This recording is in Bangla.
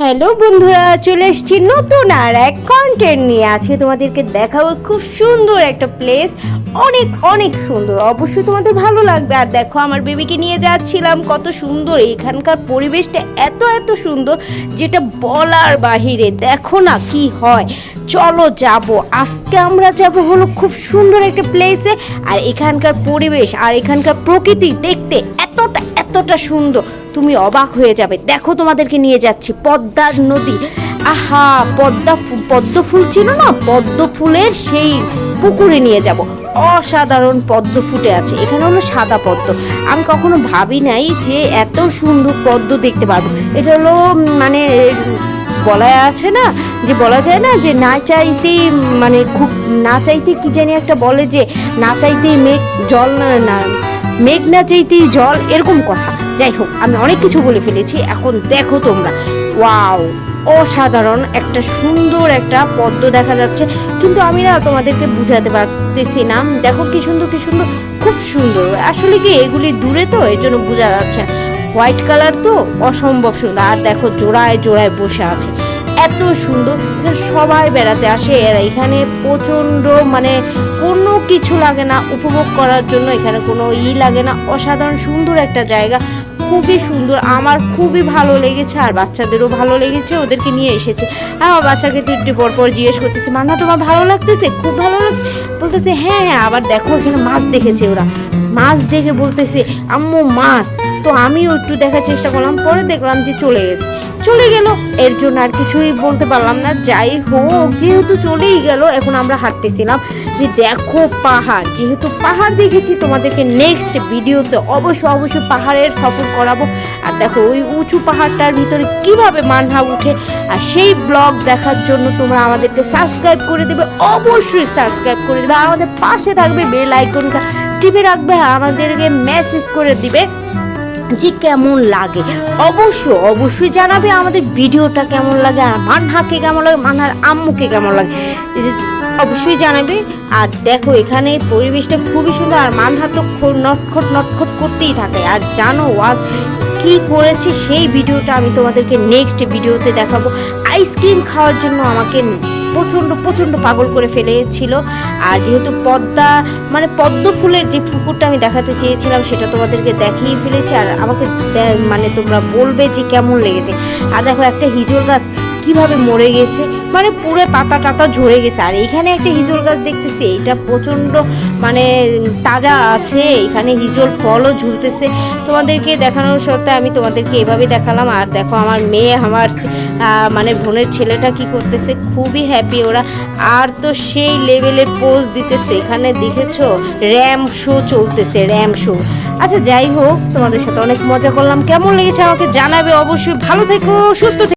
হ্যালো বন্ধুরা, চলে এসেছি নতুন আর এক কন্টেন্ট নিয়ে। আজকে তোমাদেরকে দেখাবো খুব সুন্দর একটা প্লেস অনেক অনেক সুন্দর। অবশ্যই তোমাদের ভালো লাগবে। আর দেখো, আমার বেবিকে নিয়ে যাচ্ছিলাম। কত সুন্দর। এখানকার পরিবেশটা এত এত সুন্দর যেটা বলার বাহিরে। দেখো না কি হয়। চলো যাব। আজকে আমরা যাব হলো খুব সুন্দর একটা প্লেসে আর এখানকার পরিবেশ আর এখানকার প্রকৃতি দেখতে এতটা এতটা সুন্দর। তুমি অবাক হয়ে যাবে। দেখো তোমাদেরকে নিয়ে যাচ্ছি, পদ্মার নদী। আহা, পদ্মা পদ্ম ফুল ছিল না? পদ্ম ফুলের সেই পুকুরে নিয়ে যাব। অসাধারণ পদ্ম ফুটে আছে। এখানে হলো সাদা পদ্ম। আমি কখনো ভাবি নাই যে এত সুন্দর পদ্ম দেখতে পাবো এটা হলো মানে বলা আছে না, যে বলা যায় না যে না চাইতে মানে খুব, না চাইতে কি জানি একটা বলে যে, না চাইতে মেঘ, জল না না, মেঘ না চাইতেই জল, এরকম কথা। যাই হোক আমি অনেক কিছু বলে ফেলেছি, এখন দেখো তোমরা। ওয়াও, অসাধারণ একটা সুন্দর একটা পদ্ম দেখা যাচ্ছে। কিন্তু আমি না তোমাদেরকে বুঝাতে পারতেছি না। দেখো কি সুন্দর কি সুন্দর, খুব সুন্দর। আসলে কি এগুলি দূরে তো এই জন্য বোঝা যাচ্ছে। হোয়াইট কালার তো অসম্ভব সুন্দর। আর দেখো, জোড়ায় জোড়ায় বসে আছে। এত সুন্দর সবাই বেড়াতে আসে। এরা এখানে প্রচণ্ড মানে কোনো কিছু লাগে না। উপভোগ করার জন্য এখানে কোনো ই লাগে না। অসাধারণ সুন্দর একটা জায়গা। খুবই সুন্দর, আমার খুবই ভালো লেগেছে আর বাচ্চাদেরও ভালো লেগেছে, ওদেরকে নিয়ে এসেছে। আর আমার বাচ্চাকে তো একটু পর জিজ্ঞেস করতেছে, মান্না, তোমার ভালো লাগতেছে? খুব ভালো লাগছে? বলতেছে হ্যাঁ হ্যাঁ। আবার দেখো, এখানে মাছ দেখেছে ওরা। মাছ দেখে বলতেছে, আম্মু, মাছ। তো আমিও একটু দেখার চেষ্টা করলাম, পরে দেখলাম যে চলে গেছে। চলে গেল, এর জন্য আর কিছুই বলতে পারলাম না। যাই হোক, যেহেতু চলেই গেল, এখন আমরা হাঁটতেছিলাম। যে দেখো পাহাড়, যেহেতু পাহাড় দেখেছি, তোমাদেরকে নেক্সট ভিডিওতে অবশ্যই অবশ্যই পাহাড়ের সফর করাবো। আর দেখো, ওই উঁচু পাহাড়টার ভিতরে কীভাবে মানহা উঠে, আর সেই ব্লগ দেখার জন্য তোমরা আমাদেরকে সাবস্ক্রাইব করে দেবে, অবশ্যই সাবস্ক্রাইব করে দেবে। আমাদের পাশে থাকবে বেল আইকনটা টিপে রাখবে আমাদেরকে মেসেজ করে দিবে। যে কেমন লাগে। অবশ্যই অবশ্যই জানাবে আমাদের ভিডিওটা কেমন লাগে, আর মানহাকে কেমন লাগে, মানহার আম্মুকে কেমন লাগে। অবশ্যই জানাবে, আর দেখো এখানে পরিবেশটা খুবই সুন্দর, আর মানহা তো নটখট নটখট করতেই থাকে। আর জানো ওয়াজ কি করেছে সেই ভিডিওটা আমি তোমাদেরকে নেক্সট ভিডিওতে দেখাবো। আইসক্রিম খাওয়ার জন্য আমাকে প্রচণ্ড প্রচণ্ড পাগল করে ফেলেছিল। আর যেহেতু পদ্মা মানে পদ্ম ফুলের যে পুকুরটা আমি দেখাতে চেয়েছিলাম, সেটা তোমাদেরকে দেখিয়ে ফেলেছি। আর আমাকে মানে তোমরা বলবে যে কেমন লেগেছে। আর দেখো একটা হিজল গাছ কীভাবে মরে গেছে? মানে পুরো পাতা টাতা ঝরে গেছে। আর এখানে একটা হিজল গাছ দেখতেছি, এটা প্রচণ্ড মানে তাজা আছে। এখানে হিজল ফলও ঝুলতেছে। তোমাদেরকে দেখানোর সত্ত্বে আমি তোমাদেরকে এভাবে দেখালাম। আর দেখো, আমার মেয়ে, আমার মানে বোনের ছেলেটা কি করতেছে? খুবই হ্যাপি ওরা। আর তো সেই লেভেলের পোজ দিতেছে। এখানে দেখেছ র্যাম শো চলতেছে র্যাম শো আচ্ছা যাই হোক, তোমাদের সাথে অনেক মজা করলাম। কেমন লেগেছে আমাকে জানাবে অবশ্যই। ভালো থেকো, সুস্থ থেকো।